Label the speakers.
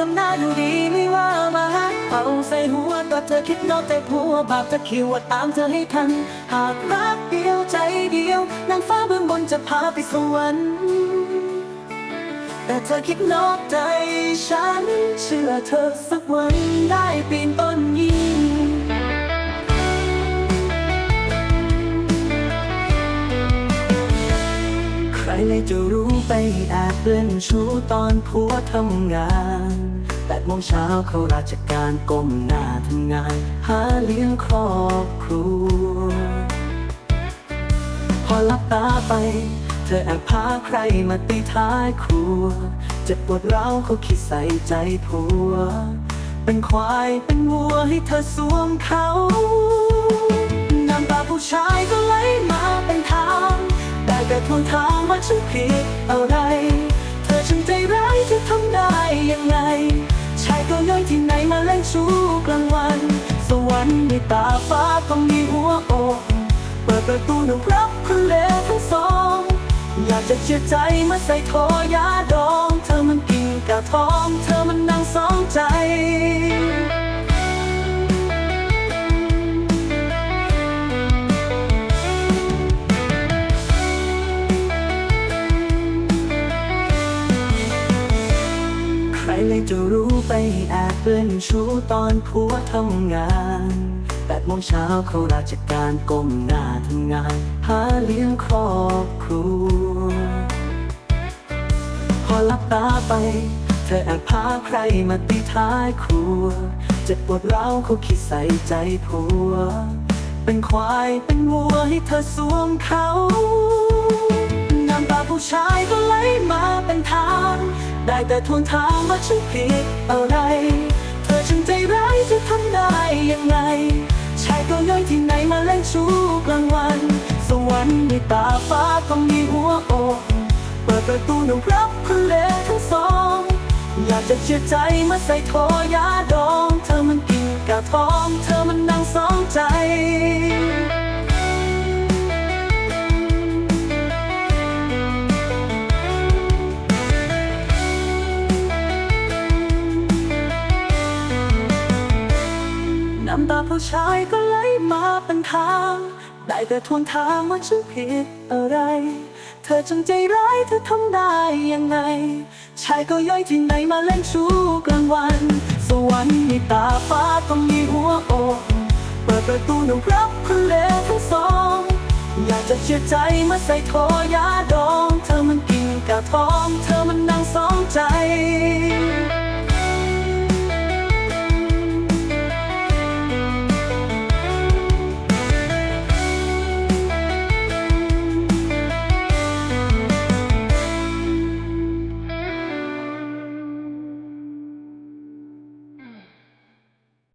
Speaker 1: ดำหน้าอยู่ดีไม่ว่ามาเอาใส่หัวก็เธอคิดนอกใจผัวบาปจะคิว่าตามเธอให้ทัน หากรักเดียวใจเดียวนางฟ้าเบื้องบนจะพาไปสวรรค์แต่เธอคิดนอกใจฉัน เชื่อเธอสักวันได้ปีนต้นยิ งใครเลยจะรู้ไปแอบเล่นชู้ตอนผัวทำงานแปดโมงเช้าเข้าราชการก้มหน้าทำงาน หาเลี้ยงครอบครัว พอลับตาไป เธอแอบพาใครมาตีท้ายครัว เจ็บปวดร้าวเขาคิดใส่ใจผัว เป็นควายเป็นวัวให้เธอสวมเขาน้ำตาผู้ชายก็ไหลมาเป็นทางได้แต่ทวงถาม ว่าฉันผิดอะไร เธอฉันใจร้ายจะทำได้ยังไง ชายตัวย่อยที่ไหนมาเล่นชู้กลางวัน สวรรค์มีตาฟ้าต้องมีหัวอกเปิดประตูหนุ่มรับคนเลวทั้งสอง อยากจะเชื่อใจมาใส่ทอยาดอง เธอมันกินกะทอง เธอมันนางสองใจ เลยจะรู้ไปแอบเล่นชู้ตอนผัวทำงานแปดโมงเช้าเข้าราชการก้มหน้าทำงาน หาเลี้ยงครอบครัว พอลับตาไป เธอแอบพาใครมาตีท้ายครัว เจ็บปวดร้าวเขาคิดใส่ใจผัว เป็นควายเป็นวัวให้เธอสวมเขา แต่ทวงถามว่าฉันผิดอะไรเธอฉันใจร้ายจะทำได้ยังไงชายตัวย่อยที่ไหนมาเล่นชู้กลางวัน สวรรค์มีตาฟ้าต้องมีหัวอกเปิดประตูนุ่มรับคนเลวทั้งสอง อยากจะเชื่อใจมาใส่ทอยาดอง เธอมันกินกะทอง เธอมันนางสองใจ ตาผู้ชายก็ไหลมาเป็นทาง ได้แต่ทวงถามว่าฉันผิดอะไร เธอจังใจร้ายเธอทำได้ยังไง ชายก็ย่อยที่ไหนมาเล่นชู้กลางวัน สวรรค์มีตาฟ้าต้องมีหัวอกเปิดประตูหนุ่มรับคนเลวทั้งสอง อยากจะเชื่อใจมาใส่ทอยาดอง เธอมันกินกะทอง เธอมันนางสองใจ